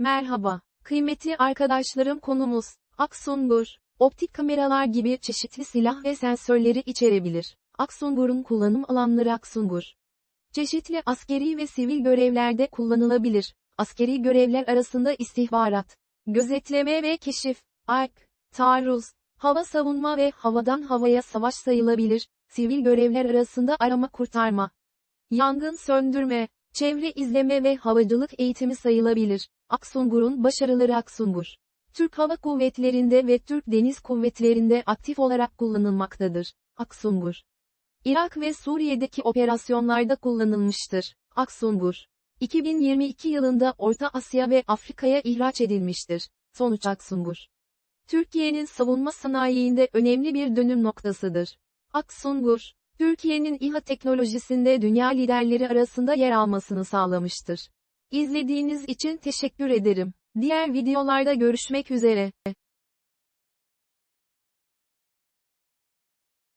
Merhaba, kıymetli arkadaşlarım konumuz, Aksungur, optik kameralar gibi çeşitli silah ve sensörleri içerebilir. Aksungur'un kullanım alanları Aksungur. Çeşitli askeri ve sivil görevlerde kullanılabilir. Askeri görevler arasında istihbarat, gözetleme ve keşif, ark, taarruz, hava savunma ve havadan havaya savaş sayılabilir. Sivil görevler arasında arama kurtarma, yangın söndürme, çevre izleme ve havacılık eğitimi sayılabilir. Aksungur'un başarıları Aksungur. Türk Hava Kuvvetleri'nde ve Türk Deniz Kuvvetleri'nde aktif olarak kullanılmaktadır. Aksungur. Irak ve Suriye'deki operasyonlarda kullanılmıştır. Aksungur. 2022 yılında Orta Asya ve Afrika'ya ihraç edilmiştir. Sonuç Aksungur. Türkiye'nin savunma sanayiinde önemli bir dönüm noktasıdır. Aksungur, Türkiye'nin İHA teknolojisinde dünya liderleri arasında yer almasını sağlamıştır. İzlediğiniz için teşekkür ederim. Diğer videolarda görüşmek üzere.